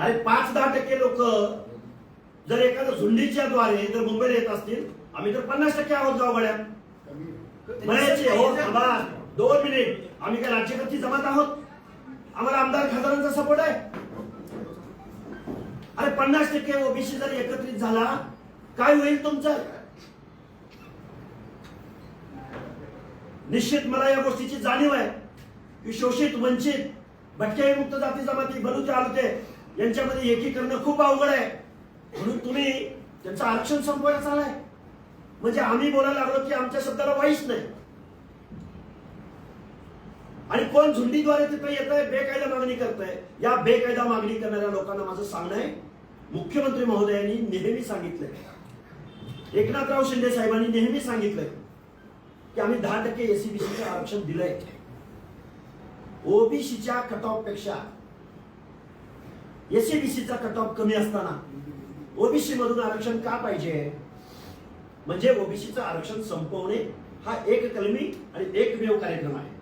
अरे पाच दहा टक्के लोक जर एखाद्या झुंडीच्या द्वारे जर मुंबईला येत असतील आम्ही तर पन्नास टक्के आहोत गावगड्यात म्हणायचे हो थांबा दोन मिनिट. आम्ही काय राज्यकर्ती जमात आहोत? आम्हाला आमदार खासदारांचा सपोर्ट आहे. अरे पन्नास टक्के ओबीसी जर एकत्रित झाला काय होईल तुमचं? निश्चित मला या गोष्टीची जाणीव आहे. की शोषित वंचित भटके मुक्त जाती जमाती बलुते आलते यांच्यामध्ये एकीकरण खूप अवघड आहे. म्हणून तुम्ही त्यांचं आरक्षण संपवायला चालाय म्हणजे आम्ही बोलायला लागलो की आमच्या शब्दाला वाईच नाही. आणि कोण झुंडीद्वारे तिथे येत आहे बेकायदा मागणी करत आहे या बेकायदा मागणी करणाऱ्या लोकांना माझं सांगणं आहे. मुख्यमंत्री महोदयांनी नेहमी सांगितलंय. एकनाथराव शिंदे साहेबांनी नेहमी सांगितलंय की आम्ही दहा टक्के एसीबीसीचं आरक्षण दिलंय. ओबीसीच्या कट ऑफपेक्षा एसीबीसीचा कट ऑफ कमी असताना ओबीसी मधून आरक्षण का पाहिजे? म्हणजे ओबीसीचं आरक्षण संपवणे हा एक कलमी आणि एकमेव कार्यक्रम आहे.